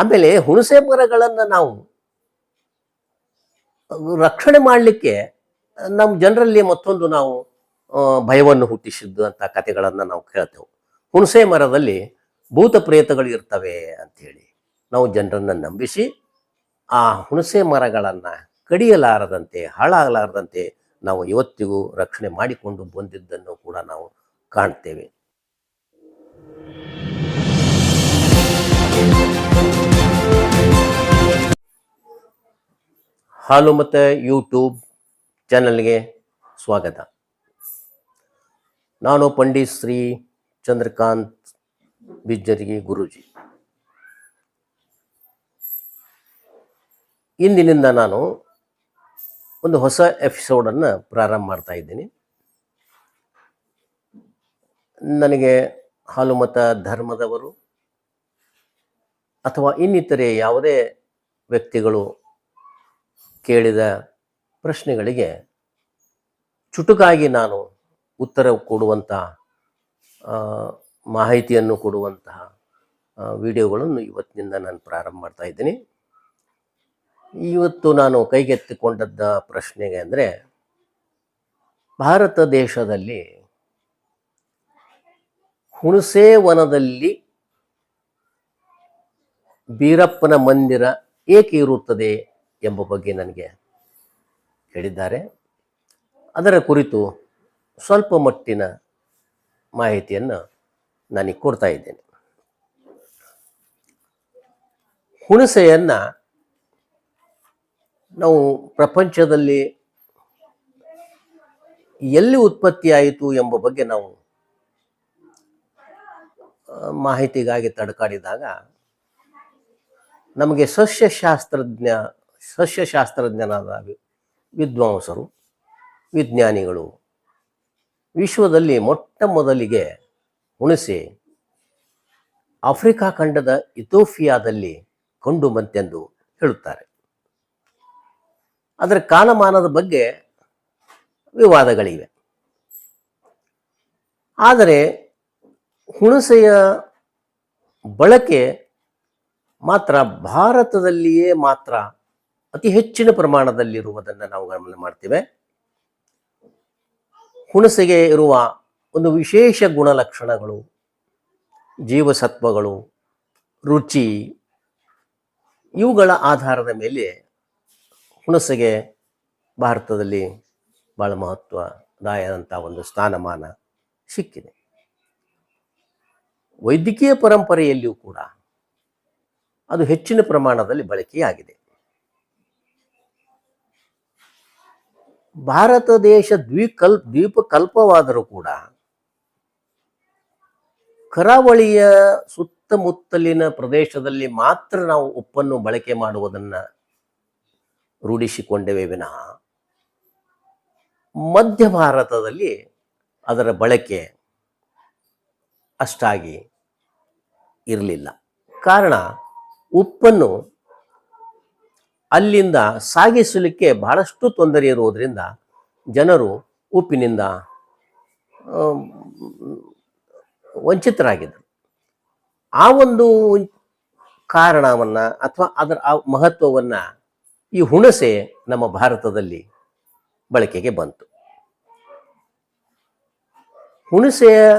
ಆಮೇಲೆ ಹುಣಸೆ ಮರಗಳನ್ನು ನಾವು ರಕ್ಷಣೆ ಮಾಡಲಿಕ್ಕೆ ನಮ್ಮ ಜನರಲ್ಲಿ ಮತ್ತೊಂದು ನಾವು ಭಯವನ್ನು ಹುಟ್ಟಿಸಿದ್ದು ಅಂತ ಕಥೆಗಳನ್ನು ನಾವು ಕೇಳ್ತೇವೆ. ಹುಣಸೆ ಮರದಲ್ಲಿ ಭೂತ ಪ್ರೇತಗಳು ಇರ್ತವೆ ಅಂಥೇಳಿ ನಾವು ಜನರನ್ನು ನಂಬಿಸಿ ಆ ಹುಣಸೆ ಮರಗಳನ್ನು ಕಡಿಯಲಾರದಂತೆ, ಹಾಳಾಗಲಾರದಂತೆ ನಾವು ಇವತ್ತಿಗೂ ರಕ್ಷಣೆ ಮಾಡಿಕೊಂಡು ಬಂದಿದ್ದನ್ನು ಕೂಡ ನಾವು ಕಾಣ್ತೇವೆ. ಹಾಲು ಮತ್ತು ಯೂಟ್ಯೂಬ್ ಚಾನಲ್ಗೆ ಸ್ವಾಗತ. ನಾನು ಪಂಡಿತ್ ಶ್ರೀ ಚಂದ್ರಕಾಂತ್ ಬಿಜ್ಜರಿಗೆ ಗುರೂಜಿ. ಇಂದಿನಿಂದ ನಾನು ಒಂದು ಹೊಸ ಎಪಿಸೋಡನ್ನು ಪ್ರಾರಂಭ ಮಾಡ್ತಾ ಇದ್ದೀನಿ. ನನಗೆ ಹಾಲುಮತ ಧರ್ಮದವರು ಅಥವಾ ಇನ್ನಿತರೆ ಯಾವುದೇ ವ್ಯಕ್ತಿಗಳು ಕೇಳಿದ ಪ್ರಶ್ನೆಗಳಿಗೆ ಚುಟುಕಾಗಿ ನಾನು ಉತ್ತರ ಕೊಡುವಂತಹ ಮಾಹಿತಿಯನ್ನು ಕೊಡುವಂತಹ ವಿಡಿಯೋಗಳನ್ನು ಇವತ್ತಿನಿಂದ ನಾನು ಪ್ರಾರಂಭ ಮಾಡ್ತಾ ಇದ್ದೀನಿ. ಇವತ್ತು ನಾನು ಕೈಗೆತ್ತಿಕೊಂಡದ್ದ ಪ್ರಶ್ನೆಗೆ ಅಂದರೆ, ಭಾರತ ದೇಶದಲ್ಲಿ ಹುಣಸೇವನದಲ್ಲಿ ಬೀರಪ್ಪನ ಮಂದಿರ ಏಕೆ ಇರುತ್ತದೆ? ಎಂಬ ಬಗ್ಗೆ ನನಗೆ ಹೇಳಿದ್ದಾರೆ. ಅದರ ಕುರಿತು ಸ್ವಲ್ಪ ಮಟ್ಟಿನ ಮಾಹಿತಿಯನ್ನು ನನಗೆ ಕೊಡ್ತಾ ಇದ್ದೇನೆ. ಹುಣಸೆಯನ್ನು ನಾವು ಪ್ರಪಂಚದಲ್ಲಿ ಎಲ್ಲಿ ಉತ್ಪತ್ತಿಯಾಯಿತು ಎಂಬ ಬಗ್ಗೆ ನಾವು ಮಾಹಿತಿಗಾಗಿ ತಡಕಾಡಿದಾಗ ನಮಗೆ ಸಸ್ಯಶಾಸ್ತ್ರಜ್ಞ ಸಸ್ಯಶಾಸ್ತ್ರಜ್ಞನಾದ ವಿದ್ವಾಂಸರು, ವಿಜ್ಞಾನಿಗಳು ವಿಶ್ವದಲ್ಲಿ ಮೊಟ್ಟ ಮೊದಲಿಗೆ ಹುಣಸೆ ಆಫ್ರಿಕಾ ಖಂಡದ ಇಥೋಫಿಯಾದಲ್ಲಿ ಕಂಡು ಬಂತೆಂದು ಹೇಳುತ್ತಾರೆ. ಅದರ ಕಾಲಮಾನದ ಬಗ್ಗೆ ವಿವಾದಗಳಿವೆ. ಆದರೆ ಹುಣಸೆಯ ಬಳಕೆ ಮಾತ್ರ ಭಾರತದಲ್ಲಿಯೇ ಮಾತ್ರ ಅತಿ ಹೆಚ್ಚಿನ ಪ್ರಮಾಣದಲ್ಲಿರುವುದನ್ನು ನಾವು ಗಮನ ಮಾಡ್ತೇವೆ. ಹುಣಸೆಗೆ ಇರುವ ಒಂದು ವಿಶೇಷ ಗುಣಲಕ್ಷಣಗಳು ಜೀವಸತ್ವಗಳು, ರುಚಿ, ಇವುಗಳ ಆಧಾರದ ಮೇಲೆ ಹುಣಸೆಗೆ ಭಾರತದಲ್ಲಿ ಬಹಳ ಮಹತ್ವದಾಯದಂಥ ಒಂದು ಸ್ಥಾನಮಾನ ಸಿಕ್ಕಿದೆ. ವೈದ್ಯಕೀಯ ಪರಂಪರೆಯಲ್ಲಿಯೂ ಕೂಡ ಅದು ಹೆಚ್ಚಿನ ಪ್ರಮಾಣದಲ್ಲಿ ಬಳಕೆಯಾಗಿದೆ. ಭಾರತ ದೇಶ ದ್ವಿಕಲ್, ದ್ವೀಪಕಲ್ಪವಾದರೂ ಕೂಡ ಕರಾವಳಿಯ ಸುತ್ತಮುತ್ತಲಿನ ಪ್ರದೇಶದಲ್ಲಿ ಮಾತ್ರ ನಾವು ಉಪ್ಪನ್ನು ಬಳಕೆ ಮಾಡುವುದನ್ನು ರೂಢಿಸಿಕೊಂಡೇವೆ ವಿನಃ ಮಧ್ಯ ಭಾರತದಲ್ಲಿ ಅದರ ಬಳಕೆ ಅಷ್ಟಾಗಿ ಇರಲಿಲ್ಲ. ಕಾರಣ ಉಪ್ಪನ್ನು ಅಲ್ಲಿಂದ ಸಾಗಿಸಲಿಕ್ಕೆ ಬಹಳಷ್ಟು ತೊಂದರೆ ಇರುವುದರಿಂದ ಜನರು ಉಪ್ಪಿನಿಂದ ವಂಚಿತರಾಗಿದ್ದರು. ಆ ಒಂದು ಕಾರಣವನ್ನು ಅಥವಾ ಅದರ ಆ ಮಹತ್ವವನ್ನು ಈ ಹುಣಸೆ ನಮ್ಮ ಭಾರತದಲ್ಲಿ ಬಳಕೆಗೆ ಬಂತು. ಹುಣಸೆಯ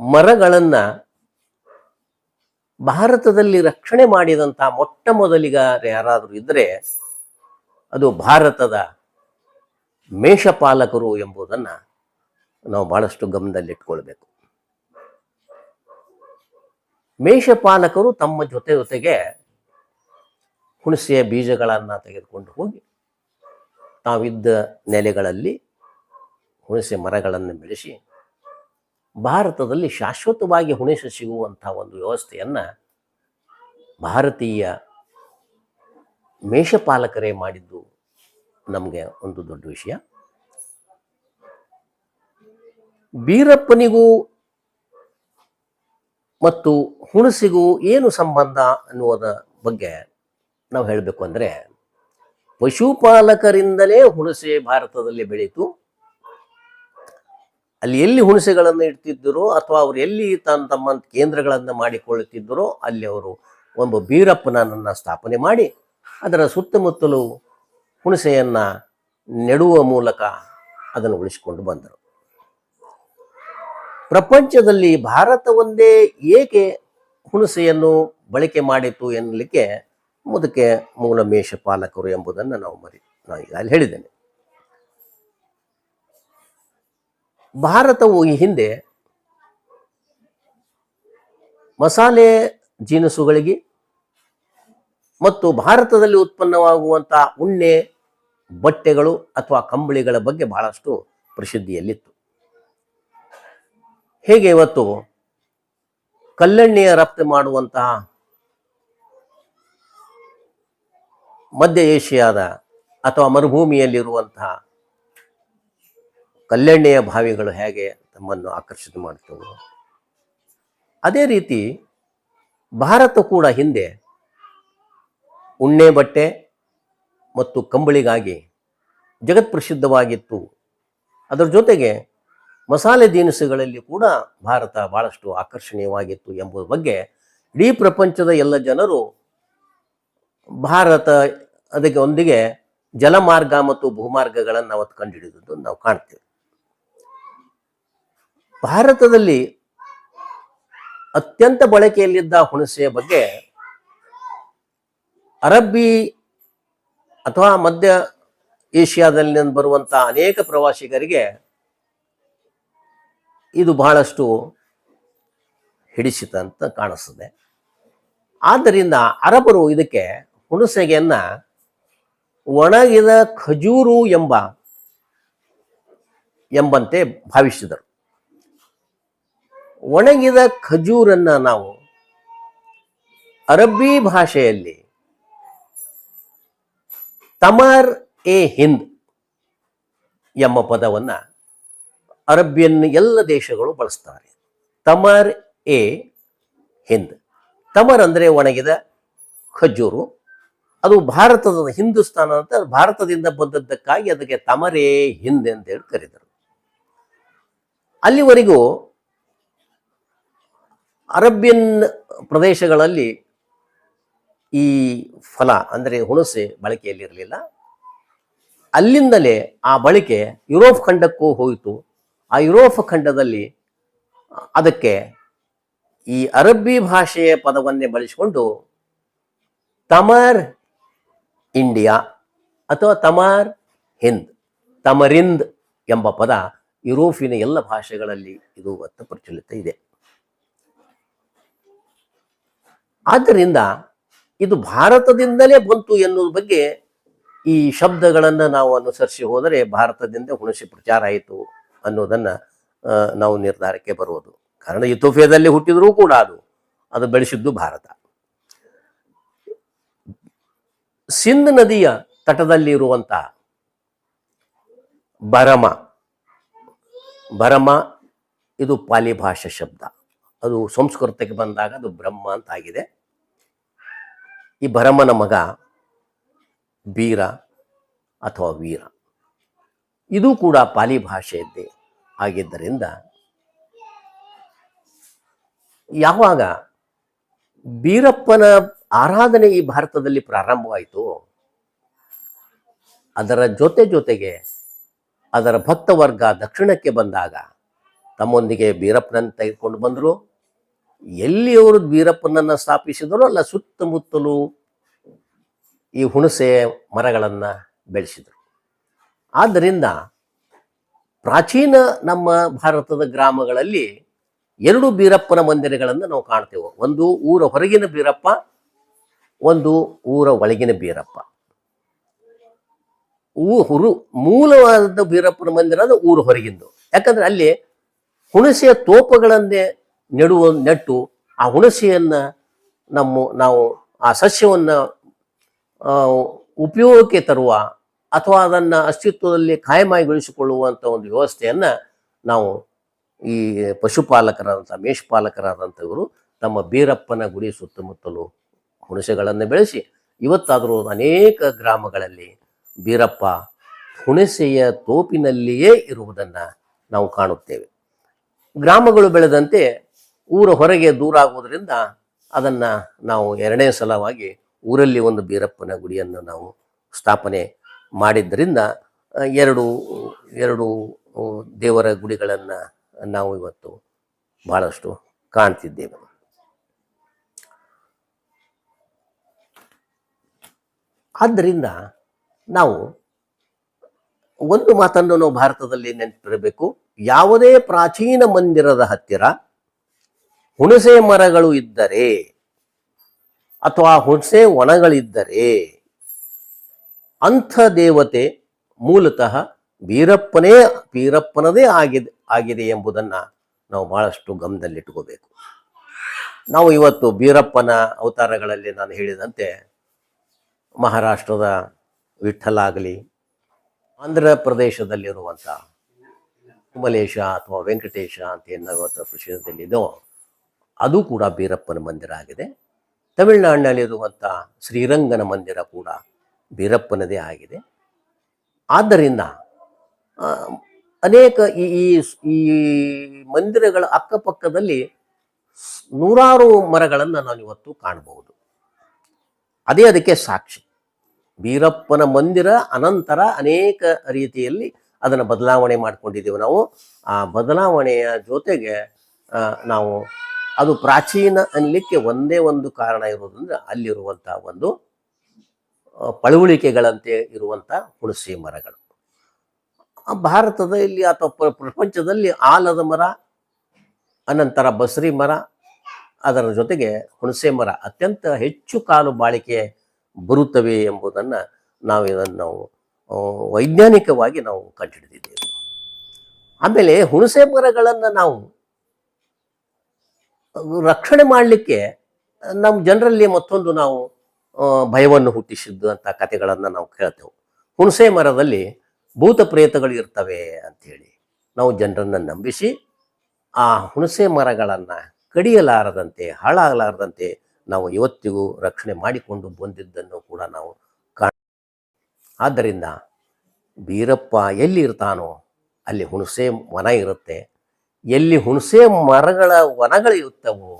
ಮರಗಳನ್ನು ಭಾರತದಲ್ಲಿ ರಕ್ಷಣೆ ಮಾಡಿದಂಥ ಮೊಟ್ಟ ಮೊದಲಿಗಾರ ಯಾರಾದರೂ ಇದ್ದರೆ ಅದು ಭಾರತದ ಮೇಷಪಾಲಕರು ಎಂಬುದನ್ನು ನಾವು ಬಹಳಷ್ಟು ಗಮನದಲ್ಲಿಟ್ಕೊಳ್ಬೇಕು. ಮೇಷಪಾಲಕರು ತಮ್ಮ ಜೊತೆ ಜೊತೆಗೆ ಹುಣಸೆಯ ಬೀಜಗಳನ್ನು ತೆಗೆದುಕೊಂಡು ಹೋಗಿ ತಾವಿದ್ದ ನೆಲೆಗಳಲ್ಲಿ ಹುಣಸೆ ಮರಗಳನ್ನು ಬೆಳೆಸಿ ಭಾರತದಲ್ಲಿ ಶಾಶ್ವತವಾಗಿ ಹುಣಸೆ ಸಿಗುವಂಥ ಒಂದು ವ್ಯವಸ್ಥೆಯನ್ನು ಭಾರತೀಯ ಮೇಷಪಾಲಕರೇ ಮಾಡಿದ್ದು ನಮಗೆ ಒಂದು ದೊಡ್ಡ ವಿಷಯ. ಬೀರಪ್ಪನಿಗೂ ಮತ್ತು ಹುಣಸಿಗೂ ಏನು ಸಂಬಂಧ ಅನ್ನುವುದ ಬಗ್ಗೆ ನಾವು ಹೇಳಬೇಕು ಅಂದರೆ, ಪಶುಪಾಲಕರಿಂದಲೇ ಹುಣಸೆ ಭಾರತದಲ್ಲಿ ಬೆಳೀತು. ಅಲ್ಲಿ ಎಲ್ಲಿ ಹುಣಸೆಗಳನ್ನು ಇಡ್ತಿದ್ದರೋ ಅಥವಾ ಅವರು ಎಲ್ಲಿ ತನ್ನ ತಮ್ಮ ಕೇಂದ್ರಗಳನ್ನು ಮಾಡಿಕೊಳ್ಳುತ್ತಿದ್ದರೋ, ಅಲ್ಲಿ ಅವರು ಒಂದು ಬೀರಪ್ಪನನ್ನು ಸ್ಥಾಪನೆ ಮಾಡಿ, ಅದರ ಸುತ್ತಮುತ್ತಲು ಹುಣಸೆಯನ್ನು ನೆಡುವ ಮೂಲಕ ಅದನ್ನು ಉಳಿಸಿಕೊಂಡು ಬಂದರು. ಪ್ರಪಂಚದಲ್ಲಿ ಭಾರತ ಒಂದೇ ಏಕೆ ಹುಣಸೆಯನ್ನು ಬಳಕೆ ಮಾಡಿತು ಎನ್ನಲಿಕ್ಕೆ ಮುದಕ್ಕೆ ಮೂಲ ಮೇಷಪಾಲಕರು ಎಂಬುದನ್ನು ನಾವು ಮರಿ ನಾನು ಈಗ ಅಲ್ಲಿ ಹೇಳಿದ್ದೇನೆ. ಭಾರತವು ಈ ಹಿಂದೆ ಮಸಾಲೆ ಜೀನಸುಗಳಿಗೆ ಮತ್ತು ಭಾರತದಲ್ಲಿ ಉತ್ಪನ್ನವಾಗುವಂತಹ ಉಣ್ಣೆ ಬಟ್ಟೆಗಳು ಅಥವಾ ಕಂಬಳಿಗಳ ಬಗ್ಗೆ ಬಹಳಷ್ಟು ಪ್ರಸಿದ್ಧಿಯಲ್ಲಿತ್ತು. ಹೇಗೆ ಇವತ್ತು ಕಲ್ಲೆಣ್ಣೆಯ ರಫ್ತು ಮಾಡುವಂತಹ ಮಧ್ಯ ಏಷ್ಯಾದ ಅಥವಾ ಮರುಭೂಮಿಯಲ್ಲಿರುವಂತಹ ಕಲ್ಲೆಣ್ಣೆಯ ಭಾವಿಗಳು ಹೇಗೆ ತಮ್ಮನ್ನು ಆಕರ್ಷಿತ ಮಾಡ್ತವೆ ಅದೇ ರೀತಿ ಭಾರತ ಕೂಡ ಹಿಂದೆ ಉಣ್ಣೆ ಬಟ್ಟೆ ಮತ್ತು ಕಂಬಳಿಗಾಗಿ ಜಗತ್ಪ್ರಸಿದ್ಧವಾಗಿತ್ತು ಅದರ ಜೊತೆಗೆ ಮಸಾಲೆ ದಿನಸುಗಳಲ್ಲಿ ಕೂಡ ಭಾರತ ಬಹಳಷ್ಟು ಆಕರ್ಷಣೀಯವಾಗಿತ್ತು ಎಂಬುದರ ಬಗ್ಗೆ ಇಡೀ ಪ್ರಪಂಚದ ಎಲ್ಲ ಜನರು ಭಾರತ ಅದಕ್ಕೆ ಒಂದಿಗೆ ಜಲಮಾರ್ಗ ಮತ್ತು ಭೂಮಾರ್ಗಗಳನ್ನು ಅವತ್ತು ಕಂಡುಹಿಡಿದದ್ದು ನಾವು ಕಾಣ್ತೇವೆ. ಭಾರತದಲ್ಲಿ ಅತ್ಯಂತ ಬಳಕೆಯಲ್ಲಿದ್ದ ಹುಣಸೆಯ ಬಗ್ಗೆ ಅರಬ್ಬಿ ಅಥವಾ ಮಧ್ಯ ಏಷ್ಯಾದಲ್ಲಿ ಬರುವಂತಹ ಅನೇಕ ಪ್ರವಾಸಿಗರಿಗೆ ಇದು ಬಹಳಷ್ಟು ಹಿಡಿಸಿತ ಅಂತ ಕಾಣಿಸ್ತದೆ. ಆದ್ದರಿಂದ ಅರಬರು ಇದಕ್ಕೆ ಹುಣಸೆಗೆಯನ್ನ ಒಣಗಿದ ಖಜೂರು ಎಂಬ ಎಂಬಂತೆ ಭಾವಿಸಿದರು. ಒಣಗಿದ ಖಜೂರನ್ನ ನಾವು ಅರಬ್ಬಿ ಭಾಷೆಯಲ್ಲಿ ತಮರ್ ಎ ಹಿಂದ್ ಎಂಬ ಪದವನ್ನ ಅರಬ್ಬಿಯನ್ನು ಎಲ್ಲ ದೇಶಗಳು ಬಳಸ್ತಾರೆ. ತಮರ್ ಎ ಹಿಂದ್. ತಮರ್ ಅಂದರೆ ಒಣಗಿದ ಖಜೂರು. ಅದು ಭಾರತದ ಹಿಂದೂಸ್ತಾನ ಅಂತ ಭಾರತದಿಂದ ಬಂದದ್ದಕ್ಕಾಗಿ ಅದಕ್ಕೆ ತಮರೇ ಹಿಂದ್ ಅಂತ ಹೇಳಿ ಕರೆದರು ಅಲ್ಲಿವರೆಗೂ ಅರಬ್ಯನ್ ಪ್ರದೇಶಗಳಲ್ಲಿ ಈ ಫಲ, ಅಂದರೆ ಹುಣಸೆ ಬಳಕೆಯಲ್ಲಿರಲಿಲ್ಲ. ಅಲ್ಲಿಂದಲೇ ಆ ಬಳಕೆ ಯುರೋಪ್ ಖಂಡಕ್ಕೂ ಹೋಯಿತು. ಆ ಯುರೋಪ್ ಖಂಡದಲ್ಲಿ ಅದಕ್ಕೆ ಈ ಅರಬ್ಬಿ ಭಾಷೆಯ ಪದವನ್ನೇ ಬಳಸಿಕೊಂಡು ತಮರ್ ಇಂಡಿಯಾ ಅಥವಾ ತಮರ್ ಹಿಂದ್, ತಮರಿಂದ್ ಎಂಬ ಪದ ಯುರೋಪಿನ ಎಲ್ಲ ಭಾಷೆಗಳಲ್ಲಿ ಇದು ಪ್ರಚಲಿತ ಇದೆ. ಆದ್ದರಿಂದ ಇದು ಭಾರತದಿಂದಲೇ ಬಂತು ಎನ್ನುವ ಬಗ್ಗೆ ಈ ಶಬ್ದಗಳನ್ನು ನಾವು ಅನುಸರಿಸಿ ಹೋದರೆ ಭಾರತದಿಂದ ಹುಣಸೆ ಪ್ರಚಾರ ಆಯಿತು ಅನ್ನೋದನ್ನ ನಾವು ನಿರ್ಧಾರಕ್ಕೆ ಬರುವುದು. ಕಾರಣ ಇಥೋಫಿಯಾದಲ್ಲಿ ಹುಟ್ಟಿದರೂ ಕೂಡ ಅದು ಅದು ಬೆಳೆಸಿದ್ದು ಭಾರತ. ಸಿಂಧ್ ನದಿಯ ತಟದಲ್ಲಿ ಇರುವಂತಹ ಬರಮ ಬರಮ ಇದು ಪಾಲಿ ಭಾಷಾ ಶಬ್ದ. ಅದು ಸಂಸ್ಕೃತಕ್ಕೆ ಬಂದಾಗ ಅದು ಬ್ರಹ್ಮ ಅಂತ ಆಗಿದೆ. ಈ ಭರಮನ ಮಗ ಬೀರ ಅಥವಾ ವೀರ. ಇದು ಕೂಡ ಪಾಲಿ ಭಾಷೆಯದ್ದೇ ಆಗಿದ್ದರಿಂದ ಯಾವಾಗ ಬೀರಪ್ಪನ ಆರಾಧನೆ ಈ ಭಾರತದಲ್ಲಿ ಪ್ರಾರಂಭವಾಯಿತು, ಅದರ ಜೊತೆ ಜೊತೆಗೆ ಅದರ ಭಕ್ತ ವರ್ಗ ದಕ್ಷಿಣಕ್ಕೆ ಬಂದಾಗ ತಮ್ಮೊಂದಿಗೆ ಬೀರಪ್ಪನನ್ನು ತೆಗೆದುಕೊಂಡು ಬಂದರು. ಎಲ್ಲಿ ಅವರು ಬೀರಪ್ಪನನ್ನು ಸ್ಥಾಪಿಸಿದರು ಅಲ್ಲ ಸುತ್ತಮುತ್ತಲು ಈ ಹುಣಸೆ ಮರಗಳನ್ನು ಬೆಳೆಸಿದರು. ಆದ್ದರಿಂದ ಪ್ರಾಚೀನ ನಮ್ಮ ಭಾರತದ ಗ್ರಾಮಗಳಲ್ಲಿ ಎರಡು ಬೀರಪ್ಪನ ಮಂದಿರಗಳನ್ನು ನಾವು ಕಾಣ್ತೇವೆ. ಒಂದು ಊರ ಹೊರಗಿನ ಬೀರಪ್ಪ ಒಂದು ಊರ ಒಳಗಿನ ಬೀರಪ್ಪ ಹುರು ಮೂಲವಾದ ಬೀರಪ್ಪನ ಮಂದಿರ ಅದು ಊರು ಹೊರಗಿಂದು. ಯಾಕಂದ್ರೆ ಅಲ್ಲಿ ಹುಣಸೆಯ ತೋಪಗಳನ್ನೇ ನೆಡುವ ನೆಟ್ಟು ಆ ಹುಣಸೆಯನ್ನು ನಮ್ಮ ನಾವು ಆ ಸಸ್ಯವನ್ನು ಉಪಯೋಗಕ್ಕೆ ತರುವ ಅಥವಾ ಅದನ್ನು ಅಸ್ತಿತ್ವದಲ್ಲಿ ಕಾಯಮಾಯಿಗೊಳಿಸಿಕೊಳ್ಳುವಂಥ ಒಂದು ವ್ಯವಸ್ಥೆಯನ್ನು ನಾವು ಈ ಪಶುಪಾಲಕರಾದಂಥ ಮೇಷಪಾಲಕರಾದಂಥವರು ತಮ್ಮ ಬೀರಪ್ಪನ ಗುಡಿ ಸುತ್ತಮುತ್ತಲು ಹುಣಸೆಗಳನ್ನು ಬೆಳೆಸಿ, ಇವತ್ತಾದರೂ ಅನೇಕ ಗ್ರಾಮಗಳಲ್ಲಿ ಬೀರಪ್ಪ ಹುಣಸೆಯ ತೋಪಿನಲ್ಲಿಯೇ ಇರುವುದನ್ನು ನಾವು ಕಾಣುತ್ತೇವೆ. ಗ್ರಾಮಗಳು ಬೆಳೆದಂತೆ ಊರ ಹೊರಗೆ ದೂರ ಆಗುವುದರಿಂದ ಅದನ್ನು ನಾವು ಎರಡನೇ ಸಲವಾಗಿ ಊರಲ್ಲಿ ಒಂದು ಬೀರಪ್ಪನ ಗುಡಿಯನ್ನು ನಾವು ಸ್ಥಾಪನೆ ಮಾಡಿದ್ದರಿಂದ, ಎರಡು ಎರಡು ದೇವರ ಗುಡಿಗಳನ್ನು ನಾವು ಇವತ್ತು ಬಹಳಷ್ಟು ಕಾಣ್ತಿದ್ದೇವೆ. ಆದ್ದರಿಂದ ನಾವು ಒಂದು ಮಾತನ್ನು ನಾವು ಭಾರತದಲ್ಲಿ ನೆನಪಿರಬೇಕು. ಯಾವುದೇ ಪ್ರಾಚೀನ ಮಂದಿರದ ಹತ್ತಿರ ಹುಣಸೆ ಮರಗಳು ಇದ್ದರೆ ಅಥವಾ ಹುಣಸೆ ವನಗಳಿದ್ದರೆ ಅಂಥ ದೇವತೆ ಮೂಲತಃ ಬೀರಪ್ಪನೇ ಬೀರಪ್ಪನದೇ ಆಗಿದೆ ಆಗಿದೆ ಎಂಬುದನ್ನು ನಾವು ಬಹಳಷ್ಟು ಗಮನದಲ್ಲಿಟ್ಕೋಬೇಕು ನಾವು ಇವತ್ತು ಬೀರಪ್ಪನ ಅವತಾರಗಳಲ್ಲಿ ನಾನು ಹೇಳಿದಂತೆ ಮಹಾರಾಷ್ಟ್ರದ ವಿಠಲ ಆಗಲಿ, ಆಂಧ್ರ ಪ್ರದೇಶದಲ್ಲಿರುವಂಥ ಕುಮಲೇಶ ಅಥವಾ ವೆಂಕಟೇಶ ಅಂತ ಏನು ಇವತ್ತು ಅದು ಕೂಡ ಬೀರಪ್ಪನ ಮಂದಿರ ಆಗಿದೆ. ತಮಿಳುನಾಡಿನಲ್ಲಿರುವಂಥ ಶ್ರೀರಂಗನ ಮಂದಿರ ಕೂಡ ಬೀರಪ್ಪನದೇ ಆಗಿದೆ. ಆದ್ದರಿಂದ ಅನೇಕ ಈ, ಈ- ಮಂದಿರಗಳ ಅಕ್ಕಪಕ್ಕದಲ್ಲಿ ನೂರಾರು ಮರಗಳನ್ನು ನಾನು ಇವತ್ತು ಕಾಣಬಹುದು. ಅದೇ ಅದಕ್ಕೆ ಸಾಕ್ಷಿ. ಬೀರಪ್ಪನ ಮಂದಿರ ಅನಂತರ ಅನೇಕ ರೀತಿಯಲ್ಲಿ ಅದನ್ನು ಬದಲಾವಣೆ ಮಾಡಿಕೊಂಡಿದ್ದೇವೆ ನಾವು. ಆ ಬದಲಾವಣೆಯ ಜೊತೆಗೆ ನಾವು ಅದು ಪ್ರಾಚೀನ ಅನ್ನಲಿಕ್ಕೆ ಒಂದೇ ಒಂದು ಕಾರಣ ಇರೋದಂದ್ರೆ ಅಲ್ಲಿರುವಂತಹ ಒಂದು ಪಳುವಳಿಕೆಗಳಂತೆ ಇರುವಂಥ ಹುಣಸೆ ಮರಗಳು. ಭಾರತದಲ್ಲಿ ಅಥವಾ ಪ್ರ- ಪ್ರಪಂಚದಲ್ಲಿ ಆಲದ ಮರ, ಅನಂತರ ಬಸರಿ ಮರ, ಅದರ ಜೊತೆಗೆ ಹುಣಸೆ ಮರ ಅತ್ಯಂತ ಹೆಚ್ಚು ಕಾಲು ಬಾಳಿಕೆ ಬರುತ್ತವೆ ಎಂಬುದನ್ನು ನಾವು ಇದನ್ನು ನಾವು ವೈಜ್ಞಾನಿಕವಾಗಿ ನಾವು ಕಂಡುಹಿಡಿದಿದ್ದೇವೆ. ಆಮೇಲೆ ಹುಣಸೆ ಮರಗಳನ್ನು ನಾವು ರಕ್ಷಣೆ ಮಾಡಲಿಕ್ಕೆ ನಮ್ಮ ಜನರಲ್ಲಿ ಮತ್ತೊಂದು ನಾವು ಭಯವನ್ನು ಹುಟ್ಟಿಸಿದ್ದು ಅಂತ ಕಥೆಗಳನ್ನು ನಾವು ಕೇಳ್ತೇವೆ. ಹುಣಸೆ ಮರದಲ್ಲಿ ಭೂತ ಪ್ರೇತಗಳು ಇರ್ತವೆ ಅಂಥೇಳಿ ನಾವು ಜನರನ್ನು ನಂಬಿಸಿ, ಆ ಹುಣಸೆ ಮರಗಳನ್ನು ಕಡಿಯಲಾರದಂತೆ, ಹಾಳಾಗಲಾರದಂತೆ ನಾವು ಇವತ್ತಿಗೂ ರಕ್ಷಣೆ ಮಾಡಿಕೊಂಡು ಬಂದಿದ್ದನ್ನು ಕೂಡ ನಾವು ಕಾಣ ಆದ್ದರಿಂದ ಬೀರಪ್ಪ ಎಲ್ಲಿ ಇರ್ತಾನೋ ಅಲ್ಲಿ ಹುಣಸೆ ಮನ ಇರುತ್ತೆ. ಎಲ್ಲಿ ಹುಣಸೆ ಮರಗಳ ವನಗಳಿರುತ್ತವೋ,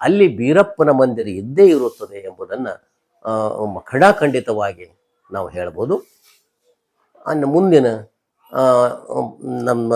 ಅಲ್ಲಿ ಬೀರಪ್ಪನ ಮಂದಿರ ಇದ್ದೇ ಇರುತ್ತದೆ ಎಂಬುದನ್ನು ಖಡಾಖಂಡಿತವಾಗಿ ನಾವು ಹೇಳ್ಬೋದು. ಅನ್ನು ಮುಂದಿನ ನಮ್ಮ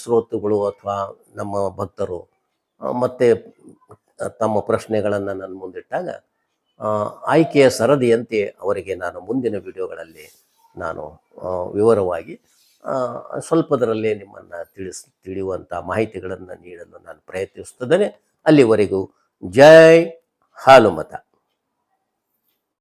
ಶ್ರೋತೃಗಳು ಅಥವಾ ನಮ್ಮ ಭಕ್ತರು ಮತ್ತೆ ತಮ್ಮ ಪ್ರಶ್ನೆಗಳನ್ನು ನನ್ನ ಮುಂದಿಟ್ಟಾಗ ಆಯ್ಕೆಯ ಸರದಿಯಂತೆ ಅವರಿಗೆ ನಾನು ಮುಂದಿನ ವಿಡಿಯೋಗಳಲ್ಲಿ ನಾನು ವಿವರವಾಗಿ ಸ್ವಲ್ಪದರಲ್ಲೇ ನಿಮ್ಮನ್ನು ತಿಳಿಸ್ ತಿಳಿಯುವಂಥ ಮಾಹಿತಿಗಳನ್ನು ನೀಡಲು ನಾನು ಪ್ರಯತ್ನಿಸುತ್ತಿದ್ದೇನೆ. ಅಲ್ಲಿವರೆಗೂ ಜೈ ಹಾಲುಮತ